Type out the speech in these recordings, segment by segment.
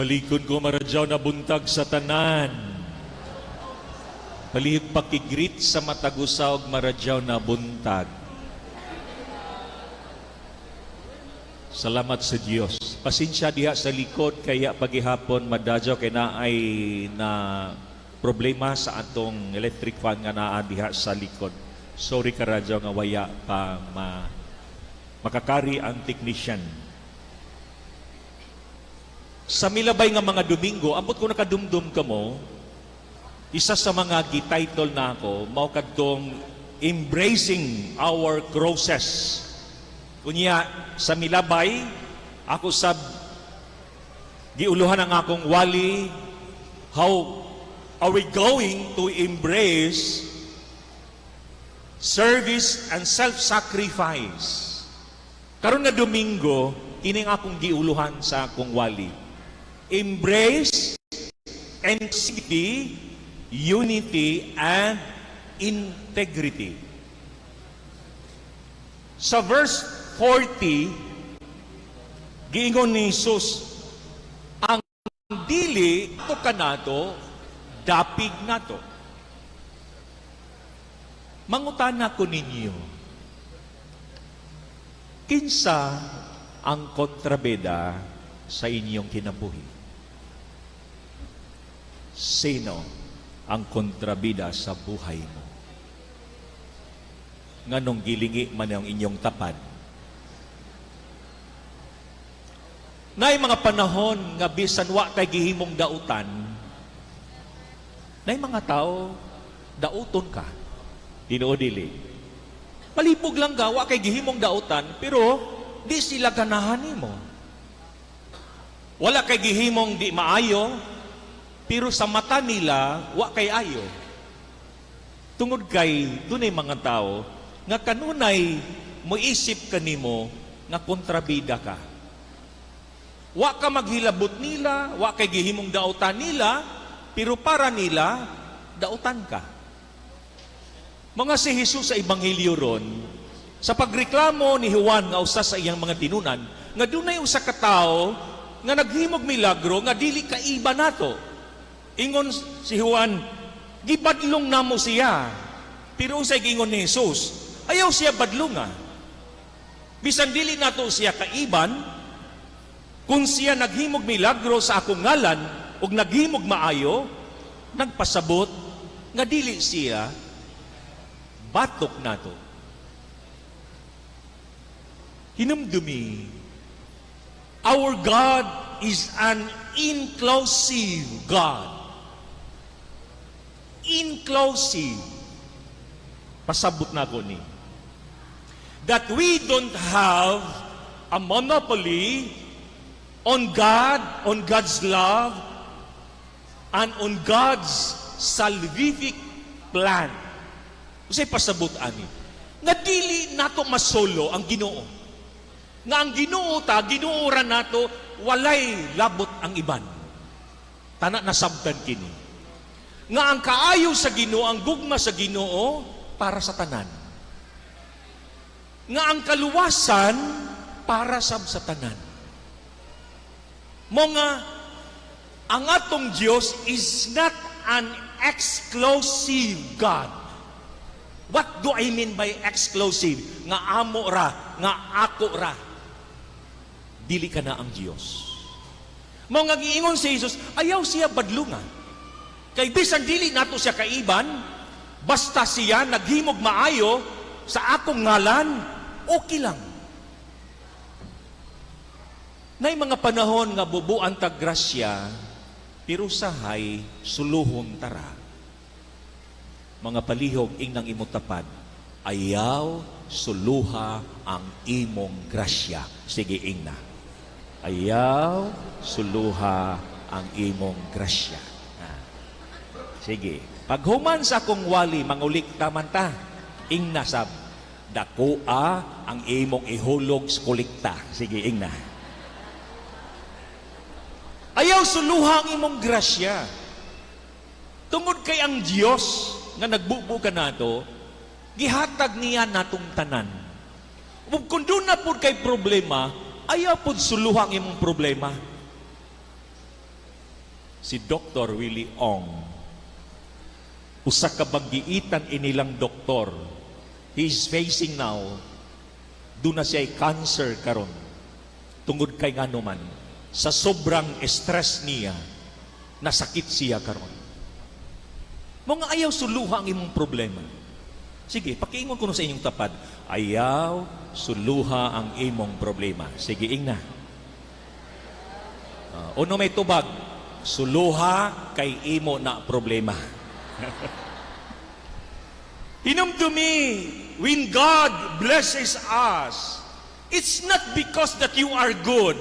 Balikod ko maradyaw na buntag sa tanan. Palihig pakigrit sa matagusaw og maradyaw na buntag. Salamat sa Dios. Pasensya diha sa likod kaya pagihapon madadyaw kay na ay na problema sa atong electric fan nga naa diha sa likod. Sorry ka radyaw nga waya pa ma makakari ang technician. Sa milabay nga mga Domingo, ambot ko nakadumdum ka mo, isa sa mga gititle na ako, mao kadtong embracing our crosses. Kunya, sa milabay, ako sab giuluhan ang akong wali, how are we going to embrace service and self-sacrifice? Karon nga Domingo, kining akong giuluhan sa akong wali. Embrace entity, unity, and integrity. Sa verse 40, giingon ni Jesus, ang dili to kanato, dapig nato. Mangutana ko ninyo, kinsa ang kontrabeda sa inyong kinabuhi? Sino ang kontrabida sa buhay mo? Nganong gilingi man ang inyong tapad? Nay mga panahon nga bisan wa kay gihimong dautan, nay mga tao dauton ka. Dinoo dili. Palipog lang ka, wa kay gihimong dautan, pero di sila ganahan nimo. Wala kay gihimong di maayo, pero sa mata nila, wa kay ayo. Tungod kay, dunay mga tao, nga kanunay, moisip ka nimo, nga kontrabida ka. Wa ka maghilabot nila, wa kay gihimong dautan nila, pero para nila, dautan ka. Mga si Jesus sa Ebanghelyo ron, sa pagreklamo ni Juan nga usa sa iyang mga tinunan, nga dunay usa ka tawo nga naghimog milagro nga dili kaiba nato. Ingon si Juan, gibadlong namo siya. Pero usay gingon ni Jesus, ayaw siya badlunga. Bisan dili nato siya kaiban, kung siya naghimog milagro sa akong ngalan ug naghimog maayo, nagpasabot nga dili siya batok nato. Hinumdumi, our God is an inclusive God. Inclusive. Pasabot na ko ni. That we don't have a monopoly on God, on God's love, and on God's salvific plan. Kasi pasabot ani. Nga dili nato masolo ang Ginoo. Nga ang Ginoo ta ginuoran nato walay labot ang iban. Tana nasabtan kini. Nga ang kaayo sa Ginoo, ang gugma sa Ginoo para sa tanan. Nga ang kaluwasan para sab sa tanan. Mo nga ang atong Dios is not an exclusive God. What do I mean by exclusive? Nga amo ra, nga ako ra. Dili ka na ang Dios. Mo nga giingon si Jesus, ayaw siya badlunga. Kay bisan dili nato siya kaiban, basta siya naghimog maayo sa akong ngalan, okay lang. Nay mga panahon nga bubuan tag grasya, pero sahay suluhon tara. Mga palihog ingnang imutapad, ayaw suluha ang imong grasya. Sige ingna. Ayaw suluha ang imong grasya. Sige. Paghuman sa akong wali, mangulik taman ta. Ingna sab. Dakoa ang imong ihulog sa kulikta. Sige, ingna. Ayaw suluha ang imong grasya. Tungod kay ang Dios nga nagbubo ka nato, gihatag niya natong tanan. Ug kung doon na pud kay problema, ayaw pud suluha ang imong problema. si Dr. Willie Ong. Usa ka bagiitan inilang doktor. He is facing now. Doon na siya cancer karon. Tungod kay ngano man sa sobrang stress niya nasakit siya karon. Mga ayaw suluha ang imong problema. Sige, pakiingon ko sa inyong tapad. Ayaw suluha ang imong problema. Sige, ing na. Uh, uno may tubag, suluha kay imo na problema. Hinumdumi, when God blesses us, it's not because that you are good.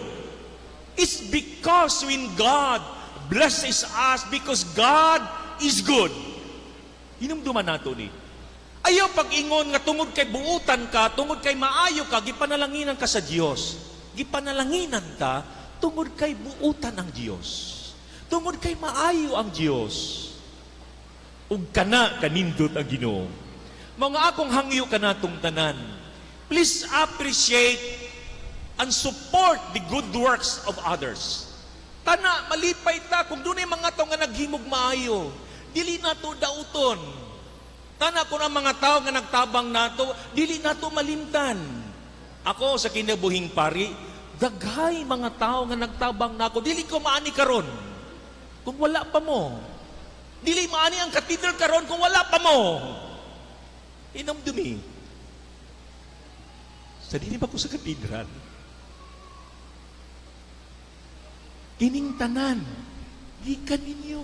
It's because when God blesses us, because God is good. Hinumduman nato ni. Ayaw pag-ingon nga tungod kay buutan ka, tungod kay maayo ka, gipanalanginan ka sa Dios. Gipanalanginan ka tungod kay buutan ang Dios. Tungod kay maayo ang Dios. Ug kana kanindot ang Ginoo. Mga akong hangyo kanatong tanan. Please appreciate and support the good works of others. Tana, malipay ta kung dunay mga tao nga naghimog maayo. Dili nato dauton. Tana ko ng mga tao nga nagtabang nato, dili nato malimtan. Ako sa kinabuhing pari, daghay mga tao nga nagtabang nako, dili ko maani karon. Kung wala pa mo. Dili maani ang cathedral karon kung wala pa mo. Inom dumi. Sa dili pa ko sa katedral. Kining tanan, gikan ninyo.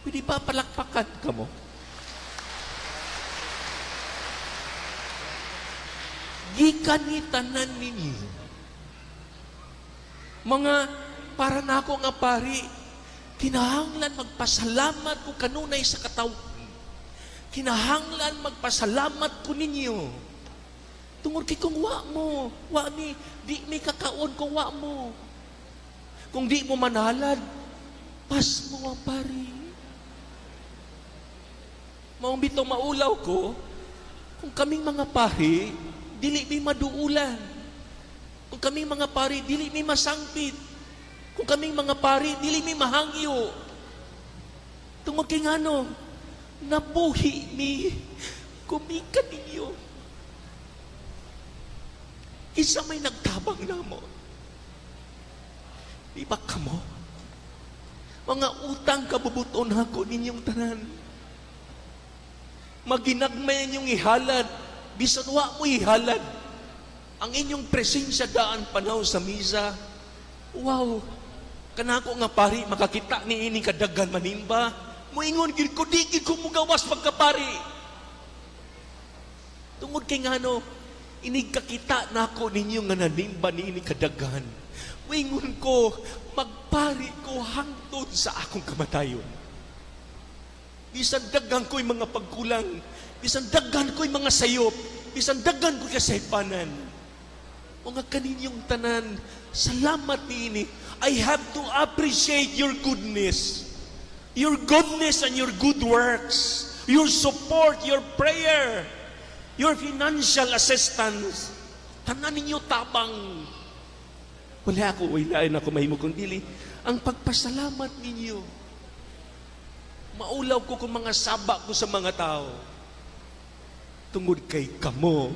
Pwede ba palakpakan ka mo? Gikan ni tanan ninyo. Mga para na ako nga pari, kinahanglan magpasalamat ko kanunay sa kataw. Kinahanglan magpasalamat ko ninyo. Tungod kay kung wa mo, wa ni, di may kakaon kung wa mo. Kung di mo manalad, pas mo ang pari. Maong bitong maulaw ko, kung kaming mga pari, dili may maduulan. Kung kaming mga pari, dili may masangpit. Kung kaming mga pari, dili may mahangyo. Tungod kay ngano, nabuhi mi, kumikan ninyo. Isa may nagtabang na mo. Di ba kamo? Mga utang kabubuton ako ninyong tanan. Maginagmay inyong ihalad. Bisan wa mo ihalad. Ang inyong presensya daan panaw sa misa. Wow! Kanako nga pari, makakita ni ini kadagan manimba. Muingon gid ko, di gid ko mugawas pagkapari. Tungod kay ngano, inig kakita na ako ninyo nga nanimba ni ini kadagan. Muingon ko, magpari ko hangtod sa akong kamatayon. Bisan daghan ko'y mga pagkulang, bisan daghan ko'y mga sayop, bisan daghan ko'y kasaypanan. Mga kaninyong tanan, salamat niini. I have to appreciate your goodness. Your goodness and your good works. Your support, your prayer, your financial assistance. Tanan ninyo tabang. Wala ako, wala ako mahimo kundi ang pagpasalamat ninyo. Maulaw ko kung mga saba ko sa mga tao. Tungod kay kamo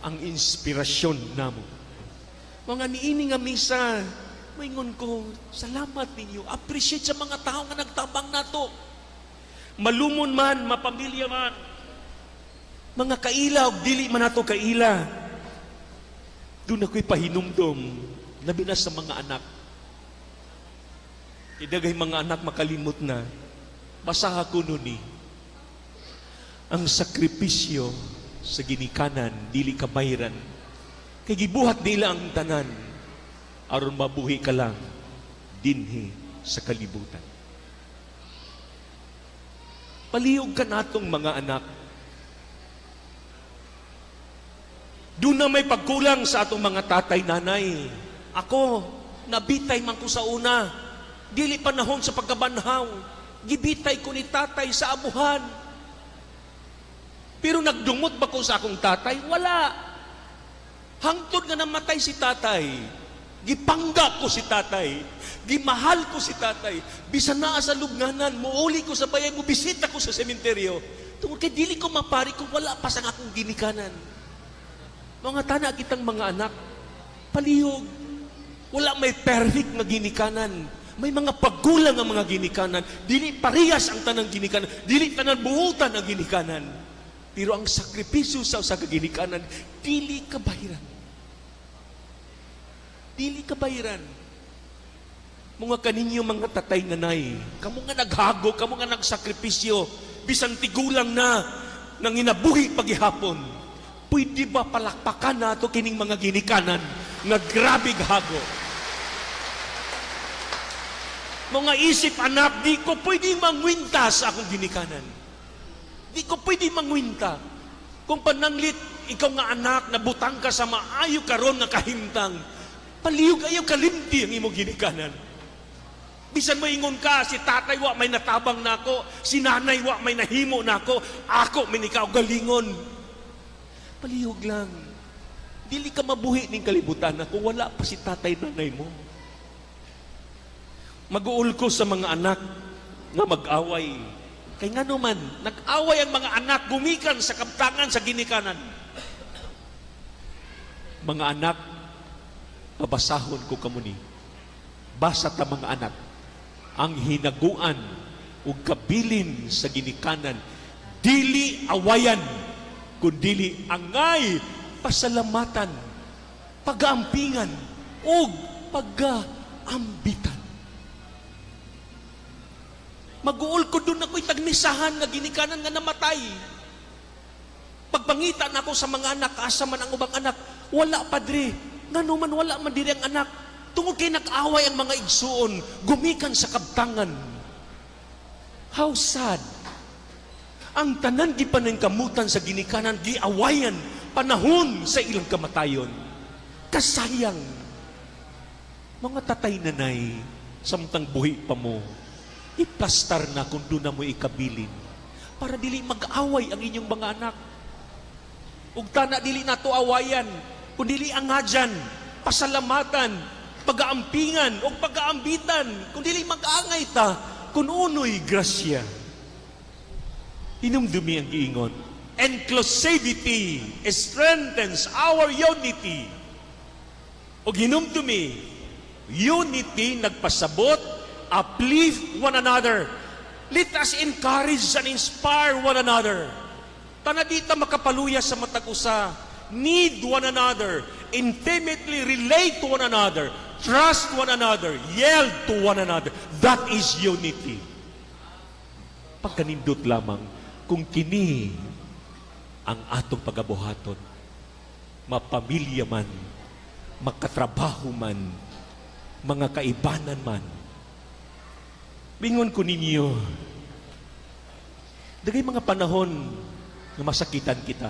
ang inspirasyon namo. Mga niini nga misa, maingon ko, salamat ninyo. Appreciate sa mga tao nga nagtabang nato. Malumon man, mapamilya man. Mga kaila, og dili man nato kaila. Doon ako'y pahinumdom, labi na sa mga anak. Idagay mga anak makalimot na. Basaha ko nun ni. Ang sakripisyo sa ginikanan, dili kabayran. Kay gibuhat nila ang tanan, aron mabuhi ka lang, dinhi sa kalibutan. Palihog ka natong mga anak. Doon na may pagkulang sa atong mga tatay, nanay. Ako, nabitay man ko sa una. Dili panahon sa pagkabanhaw. Gibitay ko ni tatay sa abuhan. Pero nagdumot ba ko sa akong tatay? Wala. Hangtod nga namatay si tatay. Gipangga ko si tatay. Gimahal ko si tatay. Bisan naa sa lubnganan, muuli ko sa bayan, mubisita ko sa sementeryo. Tungkol kay dili ko mapari kung wala pa sa akong ginikanan. Mga tana kitang mga anak, palihog. Wala may perfect na ginikanan. May mga pagkulang ang mga ginikanan. Dili parehas ang tanang ginikanan. Dili tanan buutan ang ginikanan. Pero ang sakripisyo sa sa ginikanan, dili kabahiran. Dili kabahiran. Mga kaninyo mga tatay nanay, kamo nga naghago, kamo nga nagsakripisyo, bisan tigulang na, nang inabuhi paghihapon. Pwede ba palakpakan nato kining mga ginikanan nga grabe hago? Mga isip anak, di ko pwede mangwinta sa akong ginikanan. Di ko pwede mangwinta. Kung pananglit, ikaw nga anak, nabutang ka sa maayo karon nga kahimtang, paliyog ayaw kalimti ang imong ginikanan. Bisan mo ingon ka, si tatay wa may natabang nako, si nanay wa may nahimo nako, ako may ikaw galingon. Palihog lang. Dili ka mabuhi ning kalibutan na kung wala pa si tatay nanay mo. Mag-uul ko sa mga anak nga mag-away. Kay nga naman, nag-away ang mga anak gumikan sa kaptangan sa ginikanan. Mga anak, babasahon ko kamuni. Basa ta mga anak, ang hinaguan ug kabilin sa ginikanan dili awayan kundili angay pasalamatan pagaampingan ug pagaambitan Maguol ko doon ako'y tagnisahan nga ginikanan nga namatay. Pagpangitan ako sa mga anak, asa man ang ubang anak, wala padre. Nga man wala man diri ang anak. Tungod kay nag-away ang mga igsuon, gumikan sa kabtangan. How sad. Ang tanan di pa kamutan sa ginikanan, giawayan, panahon sa ilang kamatayon. Kasayang. Mga tatay nanay, samtang buhi pa mo, iplastar na kung doon na mo ikabilin para dili mag-away ang inyong mga anak. Ug tana dili nato awayan, kung dili angadyan, pasalamatan, pagaampingan o pagaambitan, kung dili mag-angay ta, kung unoy grasya. Hinumdumi ang giingon. Inclusivity strengthens our unity. O hinumdumi, unity nagpasabot uplift one another. Let us encourage and inspire one another. Tanadita makapaluya sa matag usa. Need one another. Intimately relate to one another. Trust one another. Yield to one another. That is unity. Pagkanindot lamang kung kini ang atong pagabuhaton. Mapamilya man, makatrabaho man, mga kaibanan man, Bingon ko ninyo, dagay mga panahon na masakitan kita.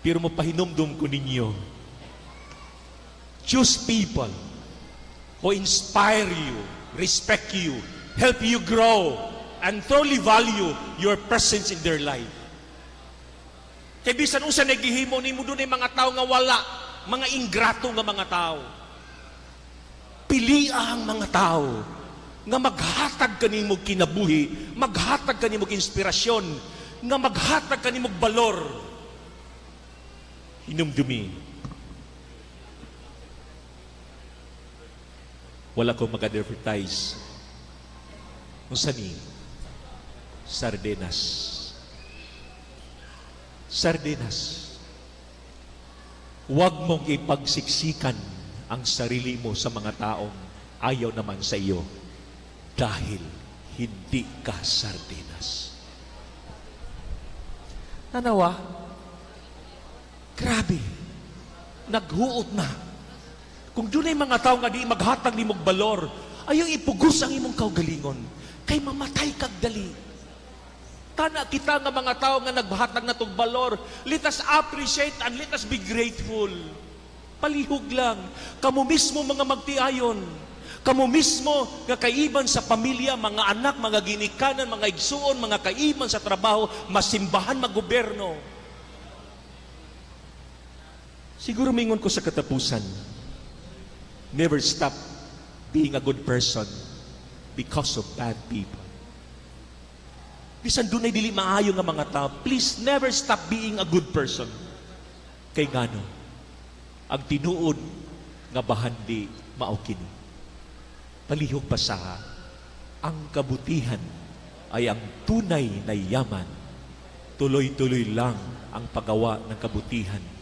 Pero mapahinomdom ko ninyo, choose people who inspire you, respect you, help you grow, and truly value your presence in their life. Kay bisan usa naghihimo nimo dunay mga tao nga wala, mga ingrato nga mga tao. Pili ang mga tao nga maghatag kanimo kinabuhi, maghatag kanimo inspirasyon, nga maghatag kanimo balor. Hinumdumi. Wala ko mag-advertise. Kung sani, sardinas. Sardinas. Huwag mong ipagsiksikan ang sarili mo sa mga taong ayaw naman sa iyo dahil hindi ka sardinas. Nanawa, grabe, naghuot na. Kung doon ay mga tao nga di maghatag ni mong balor, ayaw ipugos ang imong kaugalingon, kay mamatay kag dali. Tana kita nga mga tao nga naghatag na tong balor, let us appreciate and let us be grateful. Palihog lang, kamo mismo mga magtiayon, Kamo mismo nga kaiban sa pamilya, mga anak, mga ginikanan, mga igsuon, mga kaiban sa trabaho, masimbahan, maggoberno. Siguro mingon ko sa katapusan, Never stop being a good person because of bad people. Bisan dunay dili maayo nga mga tao, please never stop being a good person. Kay ngano, ang tinuod nga bahandi mao kini. Palihog pasaha, ang kabutihan ay ang tunay na yaman. Tuloy-tuloy lang ang paggawa ng kabutihan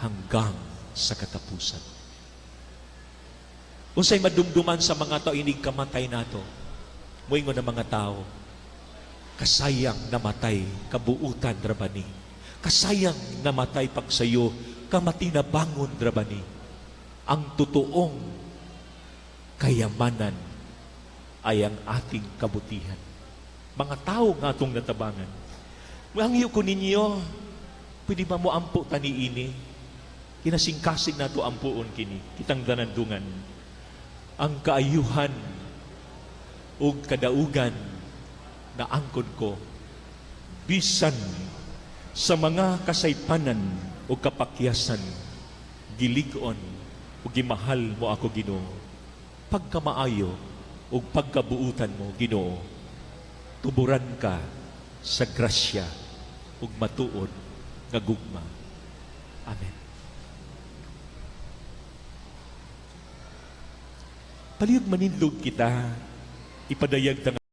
hanggang sa katapusan. Unsay madumduman sa mga tao inig kamatay nato. Moingon ng mga tao, kasayang namatay kabuutan drabani. Kasayang namatay pagsayo kamatinabangon drabani. Ang totoong kayamanan ay ang ating kabutihan. Mga tao nga itong natabangan. Mangyo ko ninyo, pwede ba mo ampo tani ini? Kinasingkasig na to ampuon kini, kitang danandungan. Ang kaayuhan o kadaugan na angkod ko, bisan sa mga kasaypanan o kapakyasan, gilig-on o gimahal mo ako ginoo. Pagkamaayo o pagkabuutan mo, ginoo, tuburan ka sa grasya ug matuod nga gugma. Amen. Palihog manindog kita, ipadayag ta nga